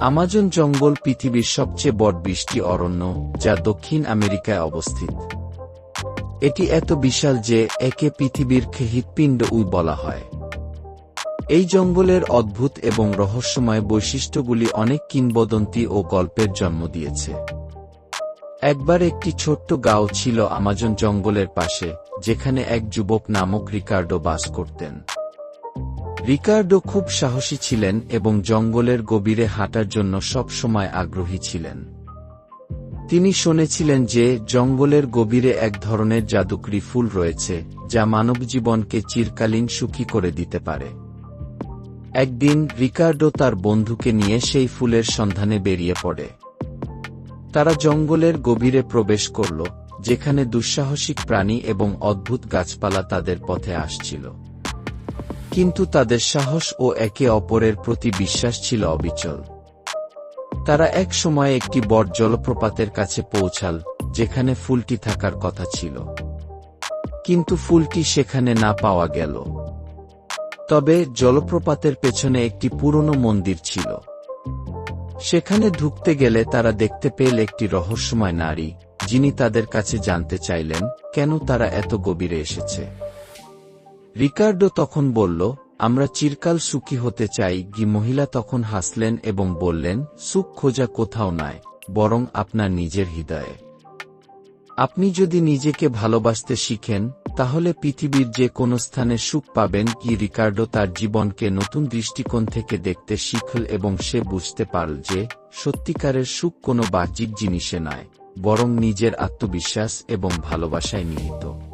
Amazon জঙ্গল পৃথিবীর সবচেয়ে বড় বৃষ্টি অরণ্য, যা দক্ষিণ আমেরিকায় অবস্থিত। এটি এত বিশাল যে একে পৃথিবীর হৃৎপিণ্ড উই বলা হয়। এই জঙ্গলের অদ্ভুত এবং রহস্যময় বৈশিষ্ট্যগুলি অনেক কিংবদন্তি ও গল্পের জন্ম দিয়েছে। একবার একটি ছোট্ট গাঁও ছিল আমাজন জঙ্গলের পাশে, যেখানে এক যুবক নামক রিকার্ডো বাস করতেন। রিকার্ডো খুব সাহসী ছিলেন এবং জঙ্গলের গভীরে হাঁটার জন্য সব সময় আগ্রহী ছিলেন। তিনি শুনেছিলেন যে, জঙ্গলের গভীরে এক ধরনের জাদুকরি ফুল রয়েছে, যা মানবজীবনকে চিরকালীন সুখী করে দিতে পারে। একদিন, রিকার্ডো তার বন্ধুকে নিয়ে সেই ফুলের সন্ধানে বেরিয়ে পড়ে। তারা জঙ্গলের গভীরে প্রবেশ করল, যেখানে দুঃসাহসিক প্রাণী এবং অদ্ভুত গাছপালা তাদের পথে আসছিল। কিন্তু তাদের সাহস ও একে অপরের প্রতি বিশ্বাস ছিল অবিচল। তারা এক সময় একটি বড় জলপ্রপাতের কাছে পৌঁছাল, যেখানে ফুলটি থাকার কথা ছিল। কিন্তু ফুলটি সেখানে না পাওয়া গেল। তবে জলপ্রপাতের পেছনে একটি পুরনো মন্দির ছিল। সেখানে ঢুকতে গেলে তারা দেখতে পেল একটি রহস্যময় নারী, যিনি তাদের কাছে জানতে চাইলেন, কেন তারা এত গভীরে এসেছে। রিকার্ডো তখন বলল, আমরা চিরকাল সুখী হতে চাই। গি মহিলা তখন হাসলেন এবং বললেন, সুখ খোঁজা কোথাও নয় বরং আপনার নিজের হৃদয়ে। আপনি যদি নিজেকে ভালোবাসতে শিখেন, তাহলে পৃথিবীর যে কোনো স্থানে সুখ পাবেন। কি রিকার্ডো তার জীবনকে নতুন দৃষ্টিকোণ থেকে দেখতে শিখল এবং সে বুঝতে পারল যে, সত্যিকারের সুখ কোনো বাহ্যিক জিনিসে নয়, বরং নিজের আত্মবিশ্বাস এবং ভালোবাসায় নিহিত।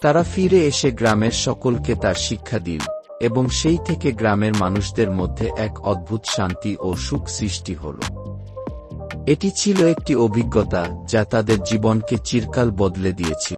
তারা ফিরে এসে গ্রামের সকলকে তার শিক্ষা দিল, এবং সেই থেকে গ্রামের মানুষদের মধ্যে এক অদ্ভুত শান্তি ও সুখ সৃষ্টি হল। এটি ছিল একটি অভিজ্ঞতা যা তাদের জীবনকে চিরকাল বদলে দিয়েছিল।